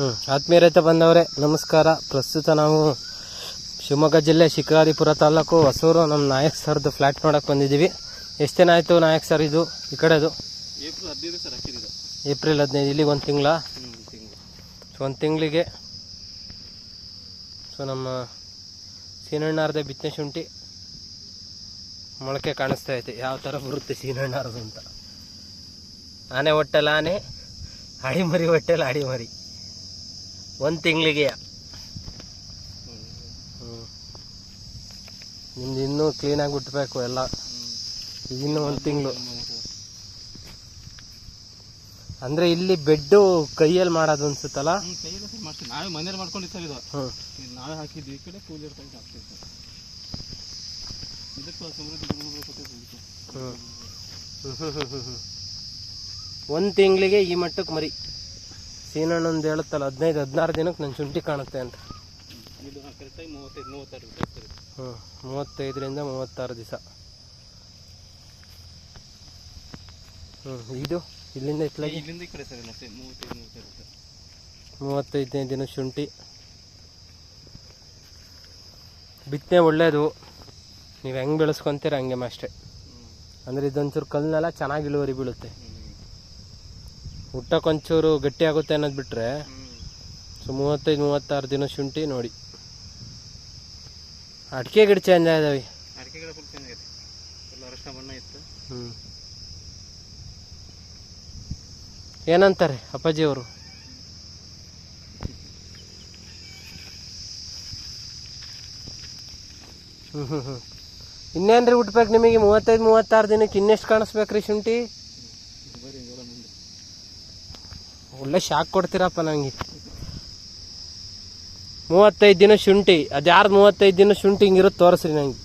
ಹ್ಮ್ ಆತ್ಮೀಯ ರೈತ ಬಂದವರೇ ನಮಸ್ಕಾರ. ಪ್ರಸ್ತುತ ನಾವು ಶಿವಮೊಗ್ಗ ಜಿಲ್ಲೆ ಶಿಕಾರಿಪುರ ತಾಲೂಕು ಹೊಸೂರು ನಮ್ಮ ನಾಯಕ್ ಸರ್ದು ಫ್ಲಾಟ್ ನೋಡಕ್ ಬಂದಿದ್ದೀವಿ. ಎಷ್ಟು ದಿನ ಆಯ್ತು ನಾಯಕ್ ಸರ್ ಇದು ಈ ಕಡೆದು? ಏಪ್ರಿಲ್ ಹದಿನೈದು ಸರ್ ಹಾಕಿದ್ದು ಏಪ್ರಿಲ್ ಹದಿನೈದು ಇಲ್ಲಿಗೆ ಒಂದು ತಿಂಗಳ? ಹ್ಞೂ ತಿಂಗಳು. ಸೊ ಒಂದು ತಿಂಗಳಿಗೆ. ಸೊ ನಮ್ಮ ಸೀನಣ್ಣಾರ್ದೆ ಬಿತ್ತನೆ ಶುಂಠಿ ಮೊಳಕೆ ಕಾಣಿಸ್ತಾ ಐತೆ. ಯಾವ ಥರ ಬರುತ್ತೆ ಸೀನಣ್ಣಾರ್ದು ಅಂತ. ಆನೆ ಹೊಟ್ಟೆಲ್ಲ ಆನೆ ಅಡಿಮರಿ ಮರಿ ಹೊಟ್ಟೆಲ್ಲ ಹಾಡಿ ಮರಿ ಒಂದು ತಿಂಗಳಿಗೆ. ನಿಮ್ದು ಇನ್ನೂ ಕ್ಲೀನಾಗಿ ಬಿಟ್ಬೇಕು ಎಲ್ಲ. ಇನ್ನೂ ಒಂದು ತಿಂಗಳು. ಅಂದ್ರೆ ಇಲ್ಲಿ ಬೆಡ್ಡು ಕೈಯಲ್ಲಿ ಮಾಡೋದು ಅನ್ಸುತ್ತಲ್ಲ? ನಾವೇ ಮನೇಲಿ ಮಾಡ್ಕೊಂಡಿದ್ದು ಸರ್ ಇದು. ನಾವೇ ಹಾಕಿದ್ವಿ. ಈ ಕಡೆ ಕೂಲಿ ಇದಕ್ಕೂ ಸಮೃದ್ಧಿ ಒಂದು ತಿಂಗಳಿಗೆ ಈ ಮಟ್ಟಕ್ಕೆ ಮರಿ. ಸೀನಣ್ಣಂದು ಹೇಳುತ್ತಲ್ಲ ಹದಿನೈದು ಹದಿನಾರು ದಿನಕ್ಕೆ ನನ್ನ ಶುಂಠಿ ಕಾಣುತ್ತೆ ಅಂತ. ಹ್ಞೂ ಮೂವತ್ತೈದರಿಂದ ಮೂವತ್ತಾರು ದಿವಸ. ಹ್ಞೂ ಇದು ಇಲ್ಲಿಂದ ರೂಪಾಯಿ ಮೂವತ್ತೈದನೇ ದಿನ ಶುಂಠಿ. ಬಿತ್ತನೆ ಒಳ್ಳೆಯದು ನೀವು ಹೆಂಗೆ ಬೆಳೆಸ್ಕೊತೀರ ಹಂಗೆ ಅಷ್ಟೇ ಅಂದರೆ ಇದೊಂಚೂರು ಕಲ್ಲನ್ನೆಲ್ಲ ಚೆನ್ನಾಗಿ ಇಳುವರಿ ಬೀಳುತ್ತೆ. ಹುಟ್ಟಕ್ಕೊಂಚೂರು ಗಟ್ಟಿ ಆಗುತ್ತೆ ಅನ್ನೋದು ಬಿಟ್ಟರೆ ಹ್ಞೂ ಸೊ ಮೂವತ್ತೈದು ಮೂವತ್ತಾರು ದಿನ ಶುಂಠಿ ನೋಡಿ. ಅಡಿಕೆ ಗಿಡ ಚೇಂಜ್ ಆಗಿದಾವೆ ಅಡಿಕೆ ಗಿಡ ಫುಲ್ ಚೆನ್ನಾಗೈತೆ ಎಲ್ಲ ಅರಶಿನ ಬಣ್ಣ ಇತ್ತು. ಹ್ಞೂ ಏನಂತಾರೆ ಅಪ್ಪಾಜಿ ಅವರು? ಹ್ಞೂ ಹ್ಞೂ ಹ್ಮ್. ಇನ್ನೇನ್ರಿ ಹುಟ್ಬೇಕು ನಿಮಗೆ ಮೂವತ್ತೈದು ಮೂವತ್ತಾರು ದಿನಕ್ಕೆ ಇನ್ನೆಷ್ಟು ಕಾಣಿಸ್ಬೇಕ್ರಿ ಶುಂಠಿ? ಒಳ್ಳೆ ಶಾಕ್ ಕೊಡ್ತೀರಪ್ಪ ನನಗೆ ಮೂವತ್ತೈದು ದಿನ ಶುಂಠಿ ಅದ್ಯಾರ್ದು ಮೂವತ್ತೈದು ದಿನ ಶುಂಠಿ ಹಿಂಗಿರುತ್ತೆ ತೋರಿಸ್ರಿ ನಂಗೆ.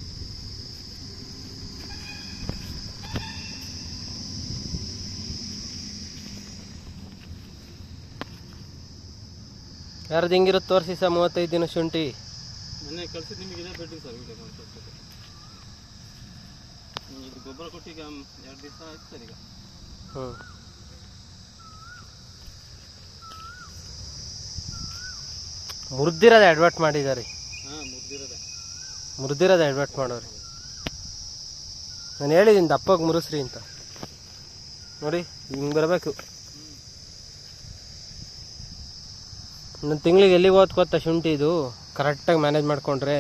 ಯಾರ್ದು ಹಿಂಗಿರುತ್ತೆ ತೋರಿಸಿ ಸರ್ ಮೂವತ್ತೈದು ದಿನ ಶುಂಠಿ. ಗೊಬ್ಬರ ಕೊಟ್ಟಿಗೆ ಎರಡು ದಿವಸ ಆಯ್ತು ಸರ್ ಈಗ. ಹ್ಞೂ ಮುರ್ದಿರೋದು ಅಡ್ವರ್ಟ್ ಮಾಡಿದ್ದಾರೆ. ಮುರ್ದಿರದ. ಅಡ್ವರ್ಟ್ ಮಾಡೋರಿ. ನಾನು ಹೇಳಿದ್ದೀನಿ ದಪ್ಪಗೆ ಮುರುಸ್ರಿ ಅಂತ. ನೋಡಿ ಹಿಂಗೆ ಬರಬೇಕು. ನನ್ನ ತಿಂಗಳಿಗೆ ಎಲ್ಲಿಗೆ ಓದ್ಕೋತ ಶುಂಠಿ ಇದು? ಕರೆಕ್ಟಾಗಿ ಮ್ಯಾನೇಜ್ ಮಾಡಿಕೊಂಡ್ರೆ.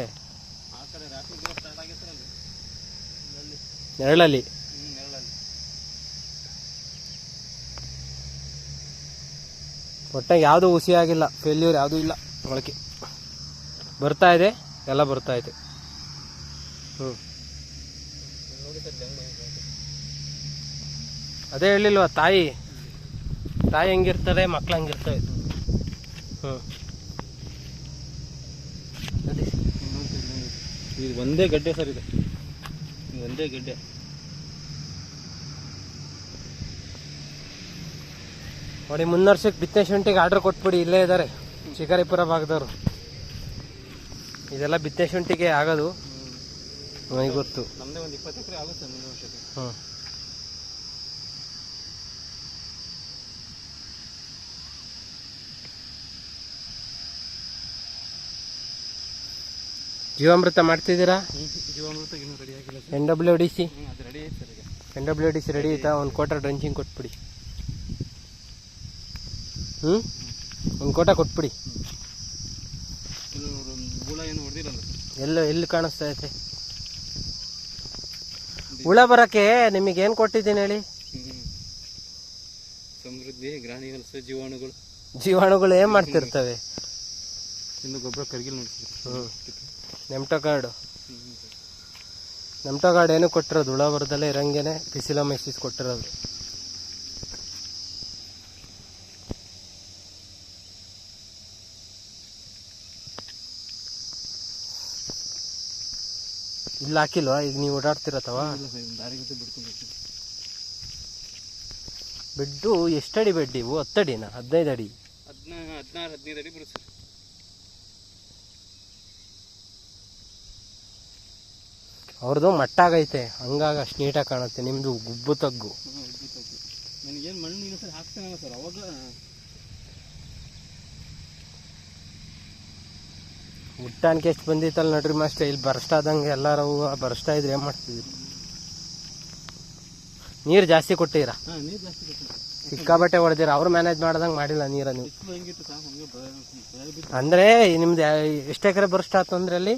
ನೆರಳಲ್ಲಿ. ಒಟ್ಟಾಗಿ ಯಾವುದೂ ಹುಸಿ ಆಗಿಲ್ಲ ಫೇಲ್ಯೂರ್ ಯಾವುದೂ ಇಲ್ಲ. ಮೊಳಕೆ ಬರ್ತಾ ಇದೆ ಎಲ್ಲ ಬರ್ತಾ ಇದೆ. ಹ್ಞೂ ಅದೇ ಹೇಳಿಲ್ವಾ ತಾಯಿ? ತಾಯಿ ಹೆಂಗಿರ್ತದೆ ಮಕ್ಳು ಹಂಗಿರ್ತವೆ? ಹ್ಞೂ ಅದೇ ಇದು ಒಂದೇ ಗಡ್ಡೆ ಸರ್ ಇದು. ಒಂದೇ ಗಡ್ಡೆ. ನೋಡಿ ಮುನ್ನರ್ಸಕ್ಕೆ ವರ್ಷಕ್ಕೆ ಬಿತ್ತನೆ ಶುಂಠಿಗೆ ಆರ್ಡರ್ ಕೊಟ್ಬಿಡಿ ಇಲ್ಲೇ ಇದ್ದಾರೆ. ಶಿಕಾರಿಪುರ ಭಾಗದವರು. ಇದೆಲ್ಲ ಬಿತ್ತನೆ ಶುಂಠಿಗೆ ಆಗೋದು. ನನಗೆ ಗೊತ್ತು. ನಮ್ಮದೇ ಒಂದು ಇಪ್ಪತ್ತು ಎಕರೆ ಆಗುತ್ತೆ ಮುಂದಿನ ವರ್ಷಕ್ಕೆ. ಹ್ಞೂ ಜೀವಾಮೃತ ಮಾಡ್ತಿದ್ದೀರಾ? ಜೀವಾಮೃತ ಇನ್ನೂ ರೆಡಿ ಆಗಿಲ್ಲ ಎನ್ ಡಬ್ಲ್ಯೂ ಡಿ ಸಿ ಅದು ರೆಡಿ ಆಯ್ತು ಸರ್ ಈಗ. N W D C ready ಆಯ್ತಾ ಒಂದು ಕೋಟ ಡ್ರಂಚಿಂಗ್ ಕೊಟ್ಬಿಡಿ. ಹ್ಞೂ ಒಂದು ಕೋಟ ಕೊಟ್ಬಿಡಿ. ಹುಳ ಏನು ಎಲ್ಲ ಎಲ್ಲಿ ಕಾಣಿಸ್ತಾ ಐತೆ ಹುಳ ಬರಕ್ಕೆ ನಿಮಗೆ ಏನು ಕೊಟ್ಟಿದ್ದೀನಿ ಹೇಳಿ? ಸಮೃದ್ಧಿ ಗ್ರಾಣಿಗಲ್ಸ್ ಜೀವಾಣುಗಳು. ಜೀವಾಣುಗಳು ಏನು ಮಾಡ್ತಿರ್ತವೆ? ಇನ್ನು ಗೊಬ್ಬರ ಕರ್ಗಿಲ್ ನೋಡ್ತೀವಿ ಹ್ಞೂ ನೆಮ್ಟೋ ಕಾಡು ನೆಮ್ಟೋ ಕಾರ್ಡ್ ಏನು ಕೊಟ್ಟಿರೋದು? ಹುಳ ಬರದಲ್ಲೇ ಇರಂಗೇನೆ ಬಿಸಿಲ ಮೆಸಿಸ್ ಕೊಟ್ಟಿರೋದು. ಇಲ್ಲಿ ಹಾಕಿಲ್ವಾ? ಈಗ ನೀವು ಓಡಾಡ್ತಿರತ್ತವ? ಬೆಡ್ಡು ಎಷ್ಟಡಿ ಬೆಡ್ ಇವು ಹತ್ತಡಿನ? ಹದಿನೈದು ಅಡಿ? ಹದಿನಾ ಹದಿನಾರು ಹದಿನೈದು ಅಡಿ ಬರುತ್ತೆ ಅವ್ರದ್ದು ಮಟ್ಟಾಗೈತೆ ಹಂಗಾಗಿ ಅಷ್ಟು ನೀಟಾಗಿ ಕಾಣುತ್ತೆ. ನಿಮ್ಮದು ಗುಬ್ಬು ತಗ್ಗು. ನನಗೇನು ಮಣ್ಣು ಹಾಕ್ತೇನಲ್ಲ ಸರ್. ಅವಾಗ ಹುಟ್ಟಾಣಿಕೆ ಎಷ್ಟು ಬಂದಿತ್ತಲ್ಲ ನೋಡ್ರಿ ಮಾಸ್ಟರ್ ಇಲ್ಲಿ ಬರ್ಸ್ಟ್ ಆದಂಗೆ ಎಲ್ಲರೂ ಬರ್ಸ್ತಾ ಇದ್ರೆ ಏನು ಮಾಡ್ತಿದ್ರಿ? ನೀರು ಜಾಸ್ತಿ ಕೊಟ್ಟಿರ? ಸಿಕ್ಕಾಬಟ್ಟೆ ಹೊಡೆದಿರ ಅವ್ರು ಮ್ಯಾನೇಜ್ ಮಾಡ್ದಂಗೆ ಮಾಡಿಲ್ಲ ನೀರ ನೀವು. ಅಂದ್ರೆ ನಿಮ್ದು ಎಷ್ಟು ಎಕರೆ ಬರ್ಸ್ಟ್ ಆಯ್ತು ಅಂದ್ರೆ ಅಲ್ಲಿ?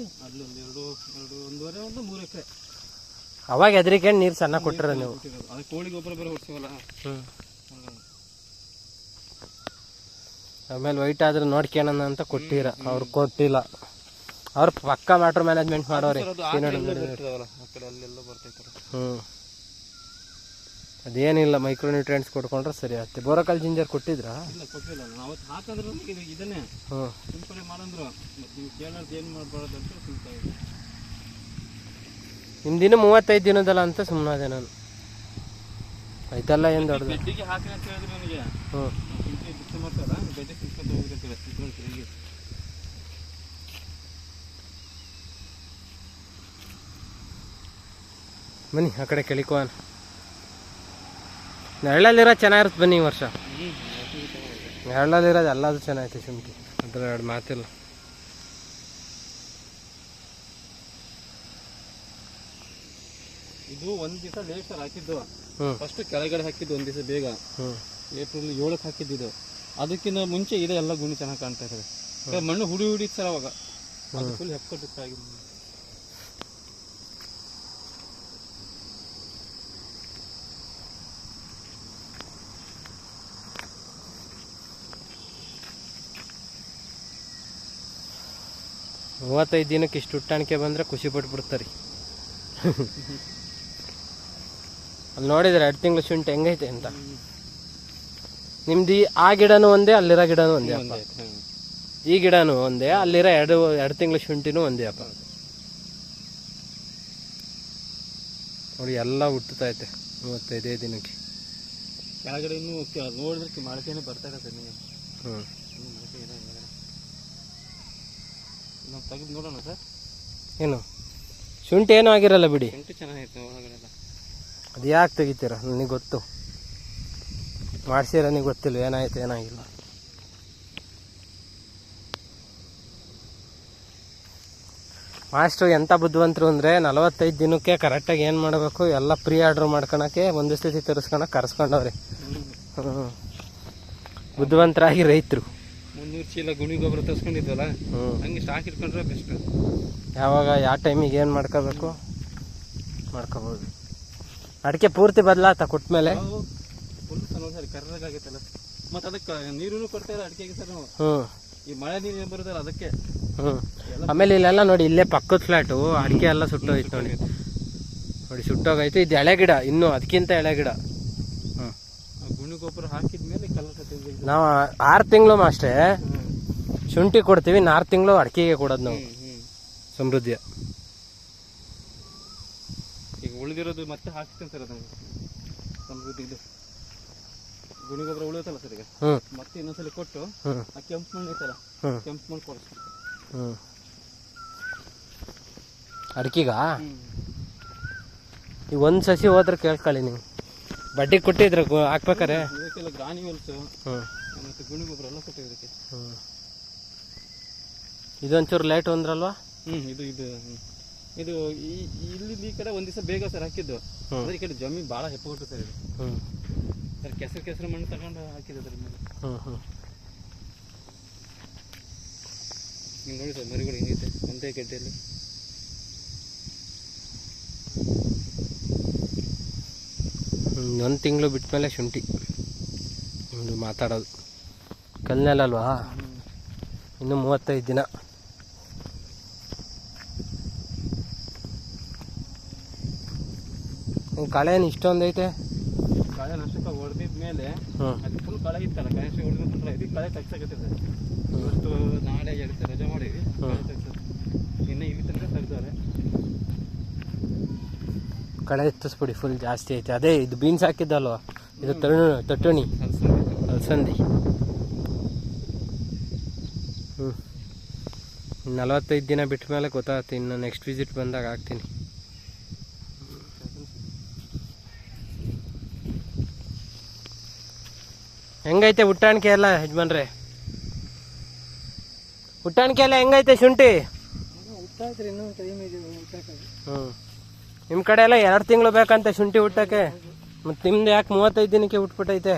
ಅವಾಗ ಹೆದರಿಕೊಂಡು ನೀರು ಸಣ್ಣ ಕೊಟ್ಟಿರ ನೀವು. ಆಮೇಲೆ ವೈಟ್ ಆದ್ರೆ ನೋಡ್ಕೇಣ ಅಂತ ಕೊಟ್ಟಿರ. ಅವ್ರು ಕೊಟ್ಟಿಲ್ಲ. ಅವ್ರು ಪಕ್ಕ ವಾಟರ್ ಮ್ಯಾನೇಜ್ಮೆಂಟ್ ಮಾಡೋರಿ ಹ್ಞೂ ಅದೇನಿಲ್ಲ ಮೈಕ್ರೋ ನ್ಯೂಟ್ರಿಯೆಂಟ್ಸ್ ಕೊಟ್ಕೊಂಡ್ರೆ ಸರಿ ಆಗುತ್ತೆ. ಬೋರಕಲ್ ಜಿಂಜರ್ ಕೊಟ್ಟಿದ್ರಾ? ಹ್ಞೂ ನಿಮ್ದಿನ ಮೂವತ್ತೈದು ದಿನದಲ್ಲ ಅಂತ ಸುಮ್ಮನಾದೆ ನಾನು. ಆಯ್ತಲ್ಲ ಏನ್ ದೊಡ್ಡದು? ಹ್ಞೂ ಸಿಂಪಿ ಬಿಟ್ಟು ಮಾಡ್ತಾರ ಗಡ್ಡೆ ಸಿಂಪ್ಕೊಂತ ಹೋಗ್ರಿ ಅಂತ ಹೇಳಿ ಇಟ್ಕೊಂಡು ತಿರುಗಿ ಬನ್ನಿ ಆ ಕಡೆ ಕೆಳಿಕೋನ್ ನೆರಳಲ್ಲಿರೋ ಚೆನ್ನಾಗಿರುತ್ತೆ ಬನ್ನಿ ಈ ವರ್ಷ. ನೆರಳಲ್ಲಿರೋದು ಎಲ್ಲದು ಚೆನ್ನಾಗಿತ್ತು ಶುಂಠಿ ಅದ್ರ ಎರಡು ಮಾತಿಲ್ಲ. ಇದು ಒಂದ್ ದಿವಸ ಲೇಟ್ ಸರ್ ಹಾಕಿದ್ದು. ಫಸ್ಟ್ ಕೆಳಗಡೆ ಹಾಕಿದ್ದು ಒಂದ್ ದಿವಸ ಬೇಗ. ಏಪ್ರಿಲ್ ಏಳಕ್ಕೆ ಹಾಕಿದ್ದು ಅದಕ್ಕಿಂತ ಮುಂಚೆ ಇದೆ ಎಲ್ಲ ಗುಣಿ ಚೆನ್ನಾಗಿ ಕಾಣ್ತಾ ಇದೆ ಮಣ್ಣು ಹುಡಿ ಹುಡಿ ಸರ್ ಅವಾಗ. ಫುಲ್ ಹೆಪ್ಕೊಟ್ಟಿತ್ತಾಗಿದೆ ಮೂವತ್ತೈದು ದಿನಕ್ಕೆ ಇಷ್ಟು ಹುಟ್ಟಾಣಿಕೆ ಬಂದರೆ ಖುಷಿ ಪಟ್ಬಿಡ್ತಾರೆ ಅಲ್ಲಿ ನೋಡಿದ್ರೆ ಎರಡು ತಿಂಗಳು ಶುಂಠಿ ಹೆಂಗೈತೆ ಅಂತ. ನಿಮ್ದು ಆ ಗಿಡನೂ ಒಂದೇ ಅಲ್ಲಿರೋ ಗಿಡನೂ ಒಂದೇ ಅಪ್ಪ? ಈ ಗಿಡನೂ ಒಂದೇ ಅಲ್ಲಿರೋ ಎರಡು ಎರಡು ತಿಂಗಳು ಶುಂಠಿನೂ ಒಂದೇ ಅಪ್ಪ? ನೋಡಿ ಎಲ್ಲ ಹುಟ್ಟುತ್ತೈತೆ ಮೂವತ್ತೈದೇ ದಿನಕ್ಕೆ. ಕೆಳಗಡೆ ಇನ್ನೂ ನೋಡಿದ್ರೆ ಮೊಳಕೆನೇ ಬರ್ತಾ ಇರತ್ತೆ ಹ್ಞೂ ಇನ್ನೂ ಮೊಳಕೆ ಇದೆ ಕೆಳಗಡೆ ನಾವು ತೆಗೆದು ನೋಡೋಣ ಸರ್. ಏನು? ಶುಂಠಿ ಏನೂ ಆಗಿರಲ್ಲ ಬಿಡಿ. ಶುಂಠಿ ಚೆನ್ನಾಗಿತ್ತು ಒಳಗಡೆ ಅದು ಯಾಕೆ ತೆಗಿತೀರ? ನನಗೆ ಗೊತ್ತು. ಮಾಡಿಸಿರ ನನಗೆ ಗೊತ್ತಿಲ್ಲ ಏನಾಯ್ತು ಏನಾಗಿಲ್ಲ. ಮಾಸ್ಟ್ರು ಎಂಥ ಬುದ್ಧಿವಂತರು ಅಂದರೆ ನಲವತ್ತೈದು ದಿನಕ್ಕೆ ಕರೆಕ್ಟಾಗಿ ಏನು ಮಾಡಬೇಕು? ಎಲ್ಲ ಪ್ರೀ ಆರ್ಡ್ರ್ ಮಾಡ್ಕೊಳಕ್ಕೆ ಒಂದು ಸ್ಥಿತಿ ತರಿಸ್ಕೊಳಕ್ಕೆ ಕರೆಸ್ಕೊಂಡವ್ರಿ. ಹ್ಞೂ ಬುದ್ಧಿವಂತರಾಗಿ ರೈತರು. ಮುನ್ನೂರು ಚೀಲ ಗುಣಿ ಗೊಬ್ಬರ ತರ್ಸ್ಕೊಂಡಿದ್ವಲ್ಲ ಹಂಗೆ ಸ್ಟಾಕ್ ಇಟ್ಕೊಂಡ್ರೆ ಬೆಸ್ಟ್ ಯಾವಾಗ ಯಾವ ಟೈಮಿಗೆ ಏನು ಮಾಡ್ಕೋಬೇಕು? ಮಾಡ್ಕೋಬೋದು. ಅಡಿಕೆ ಪೂರ್ತಿ ಬದಲಾತ ಕೊಟ್ಮೇಲೆ ಫುಲ್ ಸರ್ ಕರ್ರಗಾಗೈತಲ್ಲ ಮತ್ತು ಅದಕ್ಕೆ ನೀರು ಕೊಡ್ತಾ ಇಲ್ಲ ಅಡಿಕೆಗೆ ಸರ್ ನಾವು. ಹ್ಞೂ ಈ ಮಳೆ ನೀರು ಏನು ಬರುತ್ತಲ್ಲ ಅದಕ್ಕೆ. ಹ್ಞೂ ಆಮೇಲೆ ಇಲ್ಲೆಲ್ಲ ನೋಡಿ ಇಲ್ಲೇ ಪಕ್ಕದ ಫ್ಲ್ಯಾಟು ಅಡಿಕೆ ಎಲ್ಲ ಸುಟ್ಟೋಯ್ತು ನೋಡಿ. ನೋಡಿ ಸುಟ್ಟೋಗೈತೆ. ಇದು ಎಳೆ ಗಿಡ ಇನ್ನೂ ಅದಕ್ಕಿಂತ ಎಳೆ ಗಿಡ ಗೊಬ್ಬರ ಹಾಕಿದ ಮೇಲೆ ಕಲರ್ ಸತ್ತಿದ್ದು ನಾವು ಆರು ತಿಂಗಳು ಅಷ್ಟೇ ಶುಂಠಿ ಕೊಡ್ತೀವಿ ಆರು ತಿಂಗಳು ಅಡಿಕೆಗೆ ಕೊಡೋದು ನಾವು. ಸಮೃದ್ಧಿಯ. ಈಗ ಉಳಿದಿರೋದು ಮತ್ತೆ ಹಾಕ್ತೀನಿ ಸರ್ ಅದನ್ನು. ಸಮೃದ್ಧಿ ಇದು. ಗುಣಿ ಗೊಬ್ಬರ ಉಳಿಯುತ್ತಲ್ಲ ಸರ್ ಈಗ? ಹ್ಞೂ ಮತ್ತೆ ಇನ್ನೊಂದ್ಸಲ ಕೊಟ್ಟು ಆ ಕೆಂಪು ಮಣ್ಣು ಐತಲ್ಲ ಕೆಂಪು ಮಣ್ಣು ಕೊಡಿಸ್ತೀನಿ ಹ್ಞೂ ಅಡಿಕೆಗ? ಈಗ ಒಂದು ಸಸಿ ಹೋದ್ರೆ ಕೇಳ್ಕೊಳ್ಳಿ ನೀವು. ಬಡ್ಡಿ ಕೊಟ್ಟಿದ್ರೆ ಗು- ಹಾಕ್ಬೇಕಾರೆ. ಇದಕ್ಕೆಲ್ಲ ಗ್ರಾನ್ಯೂಲ್ಸು ಹ್ಞೂ ಮತ್ತು ಗುಣಿ ಗೊಬ್ಬರ ಎಲ್ಲ ಕೊಟ್ಟಿವಿ ಇದಕ್ಕೆ ಹ್ಞೂ ಇದೊಂಚೂರು ಲೈಟ್ ಅಂದ್ರಲ್ವಾ ಹ್ಞೂ ಇದು ಇದು ಹ್ಮ್. ಇದು ಈ ಇಲ್ಲಿ ಈ ಕಡೆ ಒಂದ್ ದಿವಸ ಬೇಗ ಸರ್ ಹಾಕಿದ್ದು. ಹ್ಮ್. ಅಂದ್ರೆ ಈ ಕಡೆ ಜಮೀನು ಭಾಳ ಹೆಪ್ಪಗೊಟ್ಟು ಸರ್ ಇದು. ಹ್ಞೂ ಸರ್ ಕೆಸರು ಕೆಸರು ಮಣ್ಣು ತಗೊಂಡು ಹಾಕಿದ್ದು ಅದ್ರ ಮೇಲೆ ಹ್ಞೂ ಹ್ಞೂ ನೀವು ನೋಡಿ ಸರ್ ಮರಿಗಳು ಹೆಂಗೈತೆ ಒಂದೇ ಗಡ್ಡೆಯಲ್ಲಿ ಒಂದು ತಿಂಗಳು ಬಿಟ್ಟ ಮೇಲೆ ಶುಂಠಿ. ಒಂದು ಮಾತಾಡೋದು. ಕಲ್ನೆಲ್ಲಲ್ವಾ? ಇನ್ನು ಮೂವತ್ತೈದು ದಿನ. ಕಳೆ ಏನು ಇಷ್ಟೊಂದು ಐತೆ? ಕಳೆ ನಷ್ಟಕ್ಕೆ ಹೊಡೆದಿದ ಮೇಲೆ ಅದು ಫುಲ್ ಕಳೆ ಇತ್ತಲ್ಲ ಕಳೆ ಹೊಡೆದ ಇದು ಕಳೆ ತಗ್ಸಕತ್ತಿದೆ. ಇವತ್ತು ನಾಳೆ ಎರಡು ರಜೆ ಮಾಡಿದ್ವಿ ಕಳೆ ತಗ್ಸೋದು ಇನ್ನು ಇಲ್ಲಿ ತನಕ ತೆಗ್ದವ್ರೆ ಕಳೆ ಎತ್ತಿಸ್ಬಿಡಿ ಫುಲ್ ಜಾಸ್ತಿ ಐತೆ. ಅದೇ ಇದು ಬೀನ್ಸ್ ಹಾಕಿದ್ದಲ್ವ? ಇದು ತಣ್ಣು ತಟ್ಟಣಿ. ಅಲ್ಸಂದಿ. ಹ್ಞೂ ನಲವತ್ತೈದು ದಿನ ಬಿಟ್ಟ ಮೇಲೆ ಗೊತ್ತಾಗುತ್ತೆ ಇನ್ನು ನೆಕ್ಸ್ಟ್ ವಿಸಿಟ್ ಬಂದಾಗ ಹಾಕ್ತೀನಿ. ಹೆಂಗೈತೆ ಹುಟ್ಟಾಣಿಕೆ ಎಲ್ಲ ಯಜಮಾನ್ರೆ? ಹುಟ್ಟಾಣಿಕೆ ಎಲ್ಲ ಹೆಂಗೈತೆ ಶುಂಠಿ? ಹ್ಞೂ ನಿಮ್ಮ ಕಡೆ ಎಲ್ಲ ಎರಡು ತಿಂಗಳು ಬೇಕಂತ ಶುಂಠಿ ಹುಟ್ಟಕ್ಕೆ ಮತ್ತು ನಿಮ್ದು ಯಾಕೆ ಮೂವತ್ತೈದು ದಿನಕ್ಕೆ ಹುಟ್ಬಿಟ್ಟೈತೆ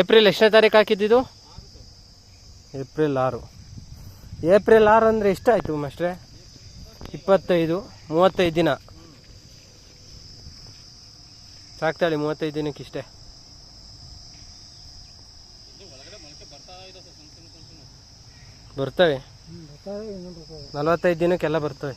ಏಪ್ರಿಲ್ ಎಷ್ಟನೇ ತಾರೀಕು ಹಾಕಿದ್ದಿದ್ದು ಏಪ್ರಿಲ್ ಆರು. ಏಪ್ರಿಲ್ ಆರು ಅಂದರೆ ಎಷ್ಟಾಯಿತು ಮಾಸ್ಟ್ರೆ? ಇಪ್ಪತ್ತೈದು ಮೂವತ್ತೈದು ದಿನ. ಸಾಕ್ತಾಳಿ ಮೂವತ್ತೈದು ದಿನಕ್ಕೆ ಇಷ್ಟೇ ಬರ್ತವೆ. ನಲವತ್ತೈದು ದಿನಕ್ಕೆಲ್ಲ ಬರ್ತವೆ.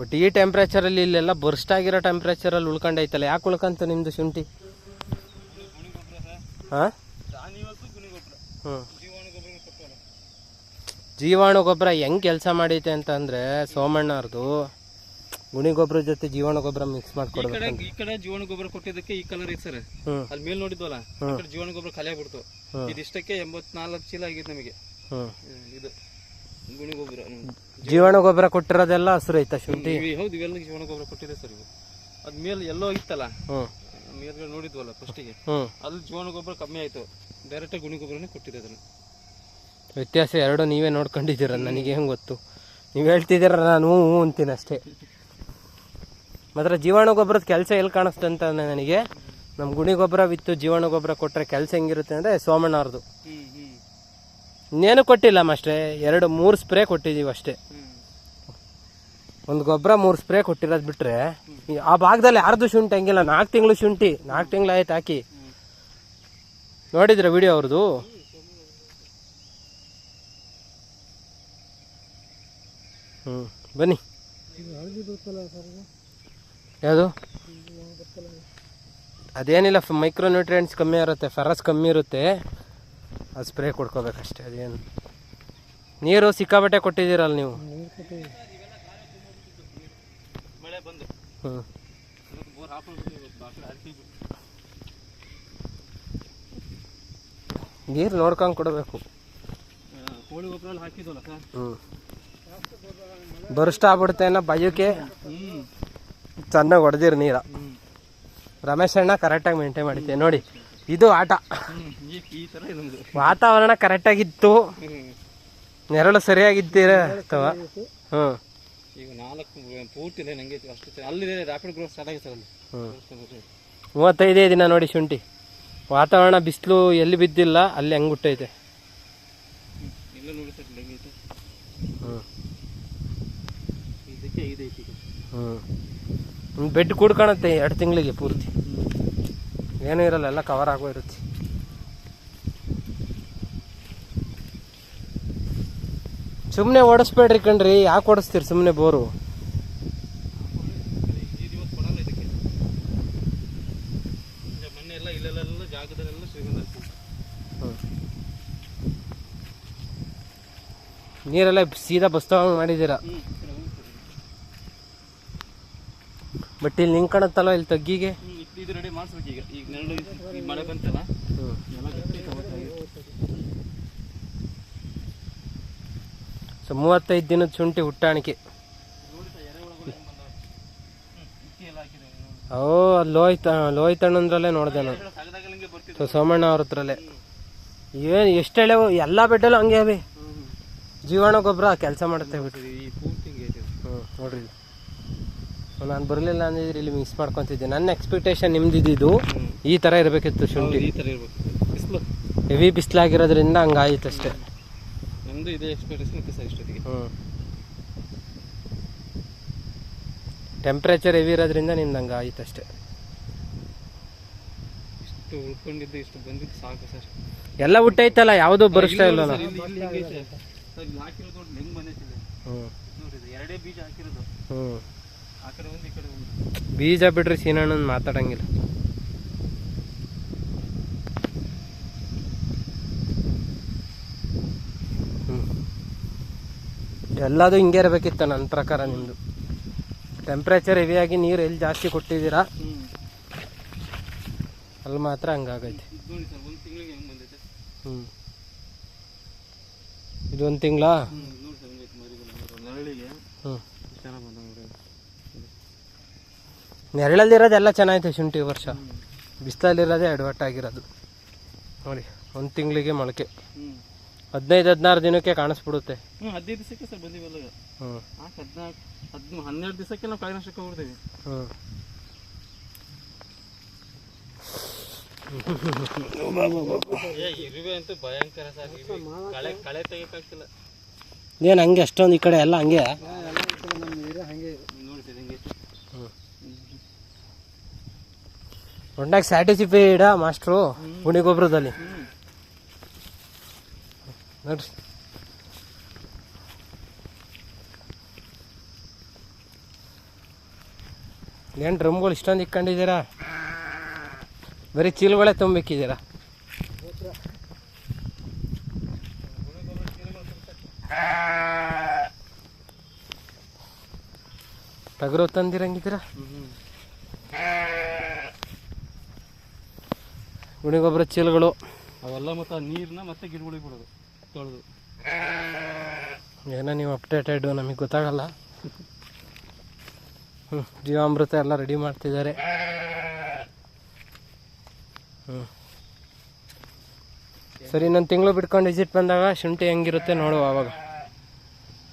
ಬಟ್ ಈ ಟೆಂಪ್ರೇಚರಲ್ಲಿ ಇಲ್ಲೆಲ್ಲ ಬರ್ಸ್ಟ್ ಆಗಿರೋ ಟೆಂಪ್ರೇಚರಲ್ಲಿ ಉಳ್ಕೊಂಡೈತಲ್ಲ, ಯಾಕೆ ಉಳ್ಕಂತ ನಿಮ್ದು ಶುಂಠಿ? ಹಾಂ? ಹ್ಞೂ ಜೀವಾಣು ಗೊಬ್ಬರ ಹೆಂಗೆ ಕೆಲಸ ಮಾಡೈತೆ ಅಂತಂದರೆ ಅಂದ್ರೆ ಸೋಮಣ್ಣವ್ರದು ಗುಣಿ ಗೊಬ್ಬರ ಜೊತೆ ಜೀವಾಣು ಗೊಬ್ಬರ ಮಿಕ್ಸ್ ಈ ಕಡೆ ಈ ಕಡೆ ಜೀವನ ಗೊಬ್ಬರ ಕೊಟ್ಟಿದ್ದಕ್ಕೆ ಈ ಕಲರ್ ಐತೆ ಸರ್ ಹ್ಮ್. ಅಲ್ಲಿ ಮೇಲೆ ನೋಡಿದ್ವಲ್ಲ ಆ ಕಡೆ ಜೀವಾಣು ಗೊಬ್ಬರ ಖಾಲಿ ಆಗ್ಬಿಡ್ತು. ಇದಿಷ್ಟಕ್ಕೆ ಎಂಬತ್ನಾಲ್ಕು ಚೀಲ ಆಗಿತ್ತು ನಮಗೆ. ಹ್ಮ್. ಹ್ಮ್, ಇದು ಗುಣಿ ಗೊಬ್ಬರ ಹ್ಮ್. ಜೀವಾಣು ಗೊಬ್ಬರ ಕೊಟ್ಟಿರೋದೆಲ್ಲ ಹಸಿರು ಐತಾ ಶುಂಠಿ. ಇವು- ಹೌದು ಇವೆಲ್ಲ ಜೀವನ ಗೊಬ್ಬರ ಕೊಟ್ಟಿದೆ ಸರ್ ಇವು. ಅದ್ ಮೇಲೆ ಎಲ್ಲೋ ಇತ್ತಲ್ಲ ಹ್ಮ್. ಮೇಲ್ಗಡೆ ನೋಡಿದ್ವಲ್ಲ ಫಸ್ಟಿಗೆ ಹ್ಮ್. ಅಲ್ಲಿ ಜೀವಾಣು ಗೊಬ್ಬರ ಕಮ್ಮಿ ಆಯ್ತು. ಡೈರೆಕ್ಟ್ ಗುಣಿ ಗೊಬ್ಬರನೇ ಕೊಟ್ಟಿದೆ ಅದನ್ನ. ವ್ಯತ್ಯಾಸ ಎರಡು ನೀವೇ ನೋಡ್ಕೊಂಡಿದ್ದೀರ ನನಗೆ ಹೆಂಗ್ ಗೊತ್ತು. ನೀವು ಹೇಳ್ತಿದ್ದೀರ ನಾನು ಹೂ ಹ್ಞೂ ಅಂತೀನಿ ಅಷ್ಟೇ. ಮಾತ್ರ ಜೀವಾಣು ಗೊಬ್ಬರದ ಕೆಲಸ ಎಲ್ಲಿ ಕಾಣಿಸ್ತು ಅಂತ ನನಗೆ ನಮ್ಮ ಗುಣಿ ಗೊಬ್ಬರ ವಿತ್ತು ಜೀವಾಣು ಗೊಬ್ಬರ ಕೊಟ್ಟರೆ ಕೆಲಸ ಹೆಂಗಿರುತ್ತೆ ಅಂದರೆ ಸೋಮಣ್ಣವ್ರದ್ದು. ಇನ್ನೇನು ಕೊಟ್ಟಿಲ್ಲ ಅಷ್ಟೇ, ಎರಡು, ಮೂರು ಸ್ಪ್ರೇ ಕೊಟ್ಟಿದ್ದೀವಿ ಅಷ್ಟೇ. ಒಂದು ಗೊಬ್ಬರ, ಮೂರು ಸ್ಪ್ರೇ ಕೊಟ್ಟಿರೋದು ಬಿಟ್ಟರೆ ಆ ಭಾಗದಲ್ಲಿ ಯಾರ್ದು ಶುಂಠಿ ಹಂಗಿಲ್ಲ, ನಾಲ್ಕು ತಿಂಗಳು ಶುಂಠಿ, ನಾಲ್ಕು ತಿಂಗಳು ಆಯ್ತು ಹಾಕಿ. ನೋಡಿದ್ರೆ ವಿಡಿಯೋ ಅವ್ರದ್ದು? ಹ್ಞೂ ಬನ್ನಿ. ಯಾವುದು? ಅದೇನಿಲ್ಲ ಮೈಕ್ರೋ ನ್ಯೂಟ್ರಿಯೆಂಟ್ಸ್ ಕಮ್ಮಿ ಇರುತ್ತೆ ಫೆರಸ್ ಕಮ್ಮಿ ಇರುತ್ತೆ. ಅದು ಸ್ಪ್ರೇ ಕೊಡ್ಕೋಬೇಕಷ್ಟೇ, ಅದೇನು. ನೀರು ಸಿಕ್ಕಾಬಟ್ಟೆ ಕೊಟ್ಟಿದ್ದೀರಲ್ಲ ನೀವು? ಹ್ಞೂ ನೀರು ನೋಡ್ಕೊಂಡು ಕೊಡಬೇಕು. ಹ್ಞೂ ಬರುಷ್ಟ ಆಗ್ಬಿಡುತ್ತೆ ಅನ್ನೋ ಹ್ಮ್ ಚೆನ್ನಾಗಿ ಹೊಡೆದಿರಿ ನೀರ. ರಮೇಶ್ ಅಣ್ಣ ಕರೆಕ್ಟಾಗಿ ಮೇಂಟೈನ್ ಮಾಡಿದ್ದೆ. ನೋಡಿ ಇದು ಆಟ. ವಾತಾವರಣ ಕರೆಕ್ಟಾಗಿತ್ತು ನೆರಳು ಸರಿಯಾಗಿದ್ದೀರ? ಅಥವಾ ಹ್ಞೂ ಈಗ ನಾಲ್ಕು ಪೂರ್ತಿ ಇದೆ ನಂಗೆ ಅಷ್ಟು ಅಲ್ಲಿದೆ ರ್ಯಾಪಿಡ್ ಗ್ರೋತ್ ಸ್ಟಾರ್ಟ್ ಆಗಿದೆ ಸರ್ ಅಲ್ಲಿ. ಮೂವತ್ತೈದೇ ದಿನ ನೋಡಿ ಶುಂಠಿ. ವಾತಾವರಣ ಬಿಸಿಲು ಎಲ್ಲಿ ಬಿದ್ದಿಲ್ಲ ಅಲ್ಲಿ ಹೆಂಗ್ ಹುಟ್ಟೈತೆ. ಹ್ಞೂ ಇದಕ್ಕೆ ಹ್ಞೂ ಬೆಡ್ ಕೂಡ್ಕೊಳತ್ತೆ ಎರಡು ತಿಂಗಳಿಗೆ ಪೂರ್ತಿ. ಏನೂ ಇರಲ್ಲ, ಎಲ್ಲ ಕವರ್ ಆಗೋ ಇರುತ್ತೆ. ಸುಮ್ಮನೆ ಓಡಿಸ್ಬೇಡ್ರಿ ಕಣ್ರಿ, ಯಾಕೆ ಓಡಿಸ್ತೀರಿ ಸುಮ್ಮನೆ ಬೋರು. ನೀರೆಲ್ಲ ಸೀದಾ ಬಸ್ತಾವ್ ಮಾಡಿದ್ದೀರಾ ಹ್ಮ್ ಈ ಕಡೆ ಹೋಗಿ ಸರ್ ಇದು. ಬಟ್ ಇಲ್ಲಿ ನಿಂಕಣತ್ತಲ್ಲ ಇಲ್ಲಿ ತಗ್ಗಿಗೆ? ಹ್ಮ್ ಇದು- ಇದು ರೆಡಿ ಮಾಡಿಸ್ಬೇಕು ಈಗ. ಈಗ ನೆರಳು ಈಗ ಮಳೆ ಬಂತಲ್ಲ? ಹ್ಞೂ ಎಲ್ಲ ಗಟ್ಟಿ ತಗೋತಾರೆ ಸೊ ಮೂವತ್ತೈದು ದಿನದ ಶುಂಠಿ ಹುಟ್ಟಾಣಿಕೆ. ಓ ಅಲ್ಲಿ ಲೋಹಿತ ಲೋಹಿತ್ ಅಣ್ಣಂದ್ರಲ್ಲೇ ನೋಡಿದೆ ನಾನು. ಸೊ ಸೋಮಣ್ಣ ಅವ್ರ ಹತ್ರಲ್ಲೇ ಏನು ಎಷ್ಟು ಎಳೆವು ಎಲ್ಲ ಬೆಡ್ಡಲ್ಲೂ ಹಂಗೆ ಅವೆ. ಜೀವಾಣು ಗೊಬ್ಬರ ಕೆಲಸ ಮಾಡುತ್ತೆ ಬಿಟ್ಟು ಹ್ಞೂ ನೋಡ್ರಿ ನಾನು ಬರಲಿಲ್ಲ ಅಂದಿದ್ರೆ ಇಲ್ಲಿ ಮಿಕ್ಸ್ ಮಾಡ್ಕೊತಿದ್ದೆ. ನನ್ನ ಎಕ್ಸ್ಪೆಕ್ಟೇಷನ್ ನಿಮ್ದಿದ್ದು ಈ ಥರ ಇರಬೇಕಿತ್ತು ಶುಂಠಿ. ಈ ಥರ ಇರಬೇಕು ಬಿಸಿಲು. ಹೆವಿ ಬಿಸಿಲಾಗಿರೋದ್ರಿಂದ ಹಂಗಾಯ್ತು ಅಷ್ಟೇ. ನಮ್ಮದು ಇದೇ ಎಕ್ಸ್ಪೆಕ್ಟೇಷನ್ ಸರ್ ಇಷ್ಟೊತ್ತಿಗೆ. ಹ್ಞೂ ಟೆಂಪ್ರೇಚರ್ ಹೆವಿ ಇರೋದ್ರಿಂದ ನಿಮ್ದು ಹಂಗೆ ಆಯ್ತು ಅಷ್ಟೇ. ಇಷ್ಟು ಉಳ್ಕೊಂಡಿದ್ದು ಇಷ್ಟು ಬಂದಿದ್ದು ಸಾಕು ಸರ್. ಎಲ್ಲ ಹುಟ್ಟೈತಲ್ಲ ಯಾವುದೂ ಬರಿಸ್ತಾ ಇಲ್ಲ ಇಲ್ಲಿ ಹಾಕಿರೋದು ಹೆಂಗ್ ಬಂದೈತೆ ಹ್ಞೂ ಎರಡೇ ಬೀಜ ಹಾಕಿರೋದು. ಹ್ಞೂ ಬೀಜ ಬಿಡ್ರಿ ಸೀನಣ್ಣನ ಮಾತಾಡಂಗಿಲ್ಲ. ಎಲ್ಲದು ಹಿಂಗೆ ಇರಬೇಕಿತ್ತು ನನ್ನ ಪ್ರಕಾರ ನಿಮ್ಮದು ಟೆಂಪ್ರೇಚರ್ ಹೆವಿಯಾಗಿ ನೀರು ಎಲ್ಲಿ ಜಾಸ್ತಿ ಕೊಟ್ಟಿದ್ದೀರಾ? ಅಲ್ಲಿ ಮಾತ್ರ ಹಂಗಾಗೈತೆ. ಹ್ಞೂ ಇದು ಒಂದು ತಿಂಗಳ? ಹ್ಞೂ ನೋಡಿ ಸರ್ ಹೆಂಗೈತೆ ಮರಿಗಳು ನೆರಳಿಗೆ ಹ್ಞೂ ಚೆನ್ನಾಗಿ ಬಂದ ನೋಡಿ ನೆರಳಲ್ಲಿರೋದೆಲ್ಲ ಚೆನ್ನಾಗಿದೆ ಶುಂಠಿ ವರ್ಷ. ಬಿಸಿಲಲ್ಲಿರೋದೇ ಎಡವಟ್ಟಾಗಿರೋದು ನೋಡಿ ಒಂದು ತಿಂಗಳಿಗೆ ಮೊಳಕೆ. ಹದಿನೈದು ಹದಿನಾರು ದಿನಕ್ಕೆ ಕಾಣಿಸ್ಬಿಡುತ್ತೆ. ಹದಿನೈದು ದಿವಸಕ್ಕೆ ಸರ್ ಬಂದಿವಲ್ಲ ಹ್ಞೂ ಹದಿನಾಲ್ಕು ಹನ್ನೆರಡು ದಿವಸಕ್ಕೆ ನಾವು ಹ್ಞೂ ಏನು ಹಂಗೆ ಅಷ್ಟೊಂದು ಈ ಕಡೆ ಎಲ್ಲ ಹಂಗೆ ನೋಡಿ ಸರ್ ಹೆಂಗೈತೆ ಹ್ಞೂ ಒಟ್ನಾಗ ಸ್ಯಾಟಿಸ್ಫೈ ಇಡ ಮಾಸ್ಟ್ರು ಗುಣಿ ಗೊಬ್ಬರದಲ್ಲಿ ಹ್ಞೂ ನೋಡ್ರಿ. ಏನು ಡ್ರಮ್ಗಳು ಇಷ್ಟೊಂದು ಇಕ್ಕೊಂಡಿದ್ದೀರಾ? ಬರೀ ಚೀಲಗಳೇ ತುಂಬಿಕ್ಕಿದ್ದೀರಾ? ಟಗರು ತಂದಿರಂಗಿದ್ದೀರಾ? ಹ್ಞೂ ಗುಣಿ ಗೊಬ್ಬರ ಚೀಲಗಳು. ಅವೆಲ್ಲ ಮತ್ತು ನೀರನ್ನ ಮತ್ತೆ ಗಿಡಗಳಿಗೆ ಬಿಡೋದು ತೊಳೆದು. ಏನೋ ನೀವು ಅಪ್ಡೇಟೆಡ್ ನಮಗೆ ಗೊತ್ತಾಗಲ್ಲ. ಹ್ಞೂ ಜೀವಾಮೃತ ಎಲ್ಲ ರೆಡಿ ಮಾಡ್ತಿದ್ದಾರೆ. ಹ್ಞೂ ಸರಿ ಇನ್ನೊಂದು ತಿಂಗಳು ಬಿಟ್ಕೊಂಡು ವಿಸಿಟ್ ಬಂದಾಗ ಶುಂಠಿ ಹೆಂಗಿರುತ್ತೆ ನೋಡುವ ಅವಾಗ.